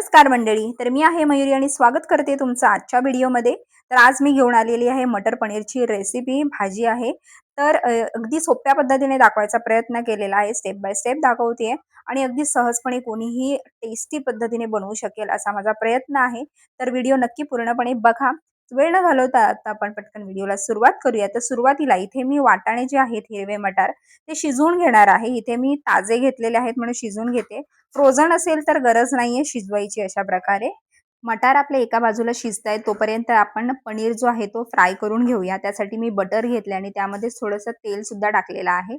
नमस्कार मंडळी तर मी आहे मयुरी आणि स्वागत करते तुमचं आजच्या व्हिडिओमध्ये. तर आज मी घेऊन आलेली आहे मटर पनीरची रेसिपी भाजी आहे. तर अगदी सोप्या पद्धतीने दाखवायचा प्रयत्न केलेला आहे स्टेप बाय स्टेप दाखवते. आणि अगदी सहजपणे कोणीही टेस्टी पद्धतीने बनवू शकेल असा माझा प्रयत्न आहे. तर व्हिडिओ नक्की पूर्णपणे बघा. वेळ न घालवता आता आपण पटकन व्हिडिओला सुरुवात करूया. तर सुरुवातीला इथे मी वाटाणे जे आहेत हिरवे मटार ते शिजवून घेणार आहे. इथे मी ताजे घेतलेले आहेत म्हणून शिजवून घेते. फ्रोझन असेल तर गरज नाहीये शिजवायची अशा प्रकारे. मटार आपले एका बाजूला शिजतायत तोपर्यंत आपण पनीर जो आहे तो फ्राय करून घेऊया. त्यासाठी मी बटर घेतले आणि त्यामध्ये थोडंसं तेल सुद्धा टाकलेलं आहे.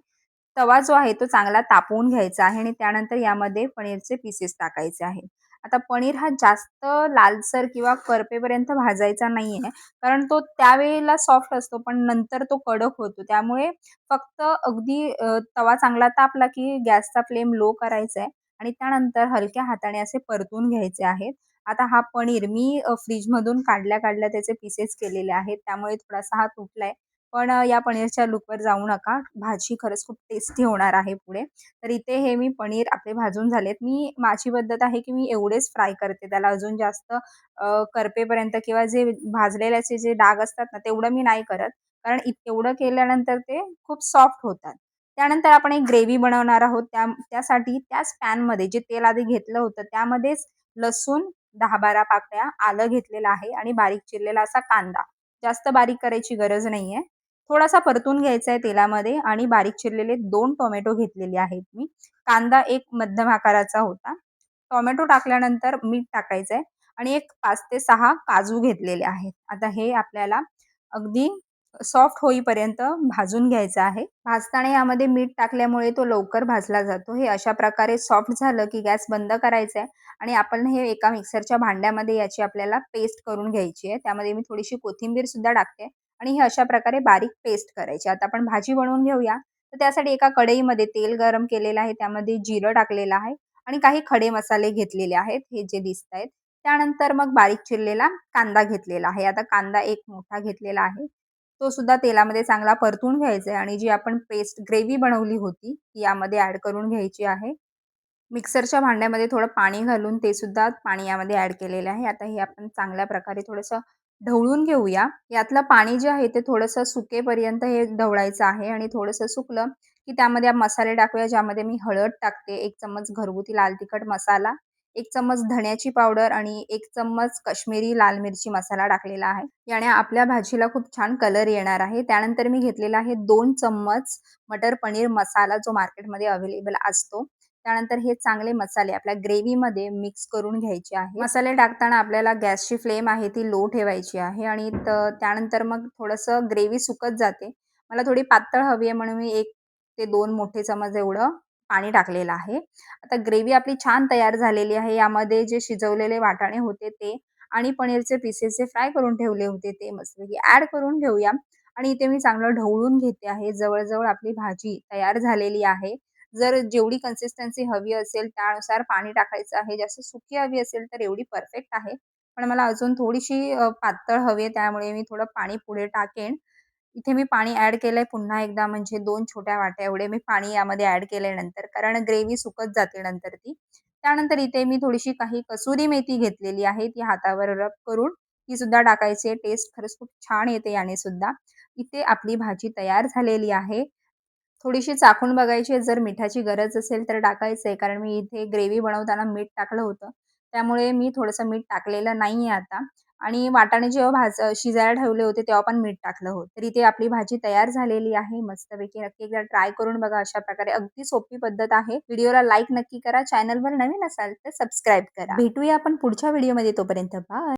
तवा जो आहे तो चांगला तापवून घ्यायचा आहे आणि त्यानंतर यामध्ये पनीरचे पीसेस टाकायचे आहे. आता पनीर हा जास्त लालसर किंवा करपेपर्यंत भाजायचा नाही आहे कारण तो त्यावेळेला सॉफ्ट असतो पण नंतर तो कडक होतो. त्यामुळे फक्त अगदी तवा चांगला तापला की गॅसचा फ्लेम लो करायचा आहे आणि त्यानंतर हलक्या हाताने असे परतून घ्यायचे आहेत. आता हा पनीर मी फ्रीजमधून काढल्या काढल्या त्याचे पीसेस केलेले आहेत. त्यामुळे थोडासा हा तुटलाय. पण या पनीरच्या लुकवर जाऊ नका. भाजी खरंच खूप टेस्टी होणार आहे पुढे. तर इथे हे मी पनीर आपले भाजून झालेत. मी माझी पद्धत आहे की मी एवढेच फ्राय करते. त्याला अजून जास्त करपेपर्यंत किंवा जे भाजलेल्याचे जे डाग असतात ना तेवढं मी नाही करत. कारण इत एवढं केल्यानंतर ते खूप सॉफ्ट होतात. त्यानंतर आपण एक ग्रेव्ही बनवणार आहोत. त्या त्यासाठी त्याच पॅनमध्ये जे तेल आधी घेतलं होतं त्यामध्येच लसूण दहा बारा पाकळ्या आलं घेतलेलं आहे आणि बारीक चिरलेला असा कांदा. जास्त बारीक करायची गरज नाहीये. थोडासा परतून घ्यायचा आहे तेलामध्ये आणि बारीक चिरलेले दोन टोमॅटो घेतलेले आहेत मी. कांदा एक मध्यम आकाराचा होता. टोमॅटो टाकल्यानंतर मीठ टाकायचं आहे आणि एक पाच ते सहा काजू घेतलेले आहेत. आता हे आपल्याला अगदी सॉफ्ट होईपर्यंत भाजून घ्यायचं आहे. भाजताना यामध्ये मीठ टाकल्यामुळे तो लवकर भाजला जातो. हे अशा प्रकारे सॉफ्ट झालं की गॅस बंद करायचा आहे आणि आपण हे एका मिक्सरच्या भांड्यामध्ये याची आपल्याला पेस्ट करून घ्यायची आहे त्यामध्ये मी थोडीशी कोथिंबीर सुद्धा टाकते. आणि हे अशा प्रकारे बारीक पेस्ट करायची. आता आपण भाजी बनवून घेऊया. तर त्यासाठी एका कढईमध्ये तेल गरम केलेलं आहे. त्यामध्ये जिरं टाकलेलं आहे. आणि काही खडे मसाले घेतलेले आहेत हे जे दिसत आहेत त्यानंतर मग बारीक चिरलेला कांदा घेतलेला आहे. आता कांदा एक मोठा घेतलेला आहे. तो सुद्धा तेलामध्ये चांगला परतून घ्यायचा आहे आणि जी आपण पेस्ट ग्रेव्ही बनवली होती ती यामध्ये ॲड करून घ्यायची आहे. मिक्सरच्या भांड्यामध्ये थोडं पाणी घालून ते सुद्धा पाणी यामध्ये ॲड केलेलं आहे. आता हे आपण चांगल्या प्रकारे थोडंसं ढवळून घेऊया. यातलं पाणी जे आहे ते थोडंसं सुकेपर्यंत हे ढवळायचं आहे आणि थोडंसं सुकलं की त्यामध्ये मसाले टाकूया ज्यामध्ये मी हळद टाकते एक चम्मच घरगुती लाल तिखट मसाला एक चम्मच धण्याची पावडर आणि एक चम्मच काश्मीरी लाल मिरची मसाला टाकलेला आहे. याने आपल्या भाजीला खूप छान कलर येणार आहे. त्यानंतर मी घेतलेला आहे दोन चम्मच मटर पनीर मसाला जो मार्केटमध्ये अवेलेबल असतो. त्यानंतर हे चांगले मसाले आपल्या ग्रेव्हीमध्ये मिक्स करून घ्यायचे आहे मसाले टाकताना आपल्याला गॅसची फ्लेम आहे ती लो ठेवायची आहे आणि त्यानंतर मग थोडंसं ग्रेव्ही सुकत जाते. मला थोडी पातळ हवी आहे म्हणून मी एक ते दोन मोठे चमच एवढं पाणी टाकलेलं आहे. आता ग्रेव्ही आपली छान तयार झालेली आहे. यामध्ये जे शिजवलेले वाटाणे होते ते आणि पनीरचे पीसेस जे फ्राय करून ठेवले होते ते मस्तपैकी ऍड करून घेऊया. आणि इथे मी चांगलं ढवळून घेते आहे. जवळजवळ आपली भाजी तयार झालेली आहे. जर जेवढी कन्सिस्टन्सी हवी असेल त्यानुसार पाणी टाकायचं आहे. जास्त सुकी हवी असेल तर एवढी परफेक्ट आहे. पण मला अजून थोडीशी पातळ हवी आहे त्यामुळे मी थोडं पाणी पुढे टाकेन. इथे मी पाणी ऍड केलंय पुन्हा एकदा म्हणजे दोन छोट्या वाट्या एवढे मी पाणी यामध्ये ऍड केलंय नंतर. कारण ग्रेव्ही सुकत जाते नंतर ती. त्यानंतर इथे मी थोडीशी काही कसुरी मेथी घेतलेली आहे ती हातावर रब करून. ती सुद्धा टाकायची टेस्ट खरंच खूप छान येते याने सुद्धा. इथे आपली भाजी तयार झालेली आहे. थोडीशी चाखून बघायची जर मिठाची गरज असेल तर टाकायचं आहे. कारण मी इथे ग्रेव्ही बनवताना मीठ टाकलं होतं. त्यामुळे मी थोडंसं मीठ टाकलेलं नाही आहे आता. आणि वाटाणे जेव्हा भाज शिजायला ठेवले होते तेव्हा पण मीठ टाकलं होतं. तर इथे आपली भाजी तयार झालेली आहे. मस्तपैकी नक्की एकदा ट्राय करून बघा. अशा प्रकारे अगदी सोपी पद्धत आहे. व्हिडिओला लाईक नक्की करा. चॅनलवर नवीन असाल तर सबस्क्राईब करा. भेटूया आपण पुढच्या व्हिडिओमध्ये. तोपर्यंत बाय.